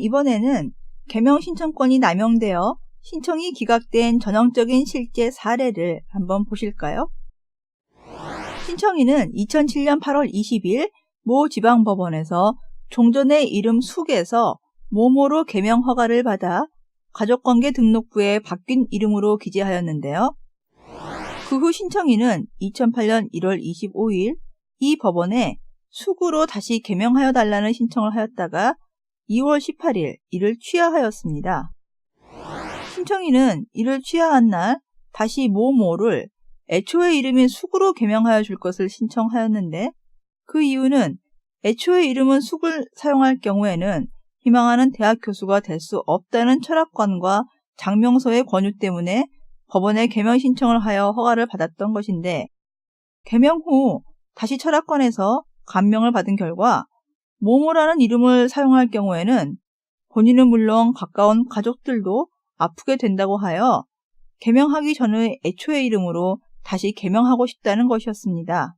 이번에는 개명 신청권이 남용되어 신청이 기각된 전형적인 실제 사례를 한번 보실까요? 신청인은 2007년 8월 20일 모 지방법원에서 종전의 이름 숙에서 모모로 개명 허가를 받아 가족관계 등록부에 바뀐 이름으로 기재하였는데요. 그 후 신청인은 2008년 1월 25일 이 법원에 숙으로 다시 개명하여 달라는 신청을 하였다가 2월 18일 이를 취하하였습니다. 신청인은 이를 취하한 날 다시 모모를 애초의 이름인 숙으로 개명하여 줄 것을 신청하였는데 그 이유는 애초의 이름은 숙을 사용할 경우에는 희망하는 대학 교수가 될 수 없다는 철학관과 장명서의 권유 때문에 법원에 개명 신청을 하여 허가를 받았던 것인데 개명 후 다시 철학관에서 감명을 받은 결과 모모라는 이름을 사용할 경우에는 본인은 물론 가까운 가족들도 아프게 된다고 하여 개명하기 전의 애초의 이름으로 다시 개명하고 싶다는 것이었습니다.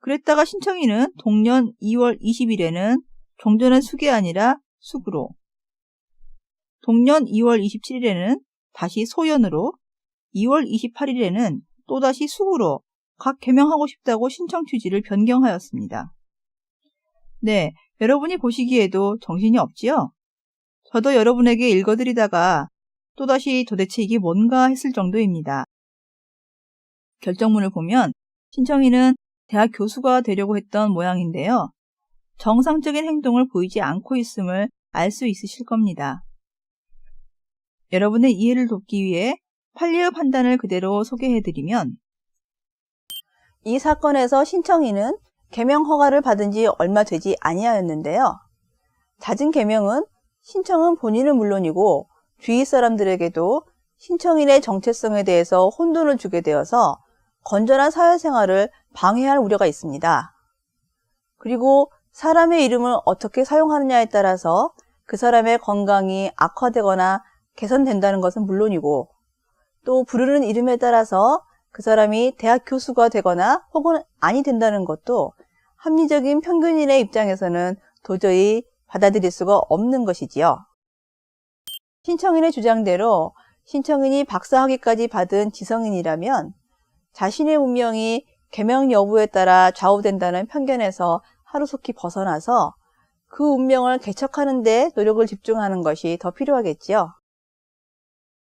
그랬다가 신청인은 동년 2월 20일에는 종전의 숙이 아니라 숙으로 동년 2월 27일에는 다시 소연으로 2월 28일에는 또다시 숙으로 각 개명하고 싶다고 신청 취지를 변경하였습니다. 네, 여러분이 보시기에도 정신이 없지요? 저도 여러분에게 읽어드리다가 또다시 도대체 이게 뭔가 했을 정도입니다. 결정문을 보면 신청인은 대학 교수가 되려고 했던 모양인데요. 정상적인 행동을 보이지 않고 있음을 알 수 있으실 겁니다. 여러분의 이해를 돕기 위해 판례의 판단을 그대로 소개해드리면 이 사건에서 신청인은 개명 허가를 받은 지 얼마 되지 아니하였는데요. 잦은 개명은 신청은 본인은 물론이고 주위 사람들에게도 신청인의 정체성에 대해서 혼돈을 주게 되어서 건전한 사회생활을 방해할 우려가 있습니다. 그리고 사람의 이름을 어떻게 사용하느냐에 따라서 그 사람의 건강이 악화되거나 개선된다는 것은 물론이고 또 부르는 이름에 따라서 그 사람이 대학 교수가 되거나 혹은 아니 된다는 것도 합리적인 평균인의 입장에서는 도저히 받아들일 수가 없는 것이지요. 신청인의 주장대로 신청인이 박사학위까지 받은 지성인이라면 자신의 운명이 개명 여부에 따라 좌우된다는 편견에서 하루속히 벗어나서 그 운명을 개척하는 데 노력을 집중하는 것이 더 필요하겠지요.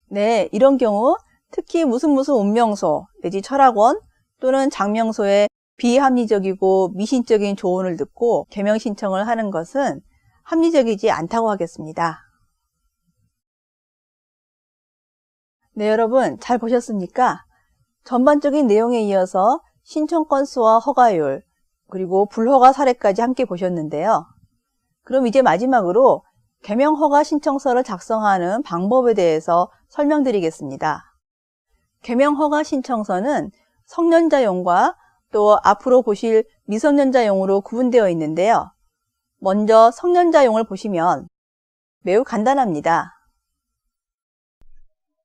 네, 이런 경우 특히 무슨 무슨 운명소 내지 철학원 또는 장명소의 비합리적이고 미신적인 조언을 듣고 개명 신청을 하는 것은 합리적이지 않다고 하겠습니다. 네, 여러분 잘 보셨습니까? 전반적인 내용에 이어서 신청 건수와 허가율, 그리고 불허가 사례까지 함께 보셨는데요. 그럼 이제 마지막으로 개명 허가 신청서를 작성하는 방법에 대해서 설명드리겠습니다. 개명 허가 신청서는 성년자용과 또 앞으로 보실 미성년자용으로 구분되어 있는데요. 먼저 성년자용을 보시면 매우 간단합니다.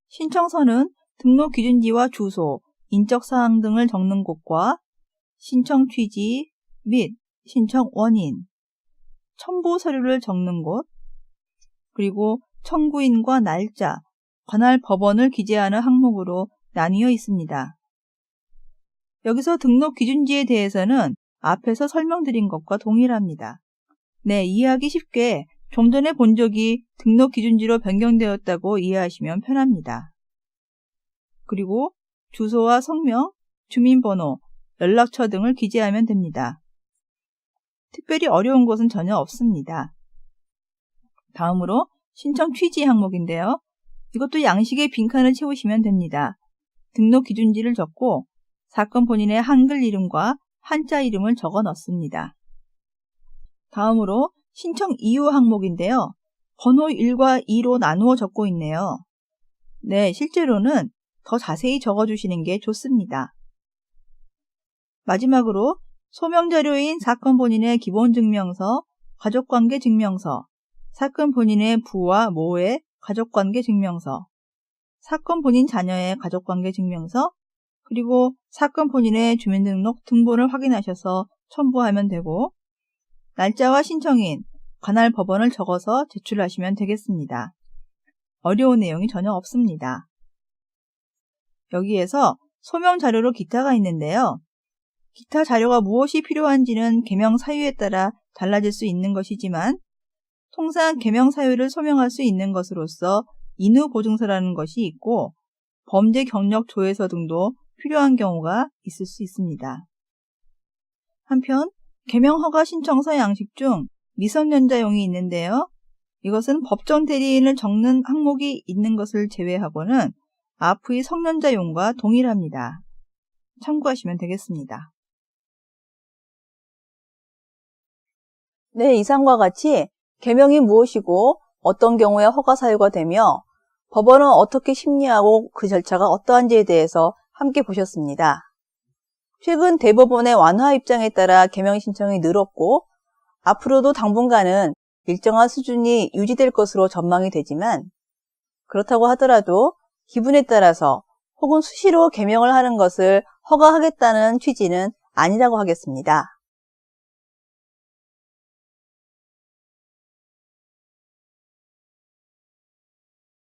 신청서는 등록 기준지와 주소, 인적사항 등을 적는 곳과 신청 취지 및 신청 원인, 첨부 서류를 적는 곳, 그리고 청구인과 날짜, 관할 법원을 기재하는 항목으로 나뉘어 있습니다. 여기서 등록 기준지에 대해서는 앞에서 설명드린 것과 동일합니다. 네, 이해하기 쉽게 좀 전에 본 적이 등록 기준지로 변경되었다고 이해하시면 편합니다. 그리고 주소와 성명, 주민번호, 연락처 등을 기재하면 됩니다. 특별히 어려운 것은 전혀 없습니다. 다음으로 신청 취지 항목인데요. 이것도 양식의 빈칸을 채우시면 됩니다. 등록 기준지를 적고 사건 본인의 한글 이름과 한자 이름을 적어 넣습니다. 다음으로 신청 이유 항목인데요. 번호 1과 2로 나누어 적고 있네요. 네, 실제로는 더 자세히 적어주시는 게 좋습니다. 마지막으로 소명자료인 사건 본인의 기본증명서, 가족관계 증명서, 사건 본인의 부와 모의 가족관계 증명서, 사건 본인 자녀의 가족관계 증명서, 그리고 사건 본인의 주민등록 등본을 확인하셔서 첨부하면 되고, 날짜와 신청인, 관할 법원을 적어서 제출하시면 되겠습니다. 어려운 내용이 전혀 없습니다. 여기에서 소명 자료로 기타가 있는데요. 기타 자료가 무엇이 필요한지는 개명 사유에 따라 달라질 수 있는 것이지만 통상 개명 사유를 소명할 수 있는 것으로서 인후 보증서라는 것이 있고 범죄 경력 조회서 등도 필요한 경우가 있을 수 있습니다. 한편 개명 허가 신청서 양식 중 미성년자용이 있는데요. 이것은 법정 대리인을 적는 항목이 있는 것을 제외하고는 앞의 성년자용과 동일합니다. 참고하시면 되겠습니다. 네, 이상과 같이 개명이 무엇이고 어떤 경우에 허가 사유가 되며 법원은 어떻게 심리하고 그 절차가 어떠한지에 대해서 함께 보셨습니다. 최근 대법원의 완화 입장에 따라 개명 신청이 늘었고 앞으로도 당분간은 일정한 수준이 유지될 것으로 전망이 되지만 그렇다고 하더라도 기분에 따라서 혹은 수시로 개명을 하는 것을 허가하겠다는 취지는 아니라고 하겠습니다.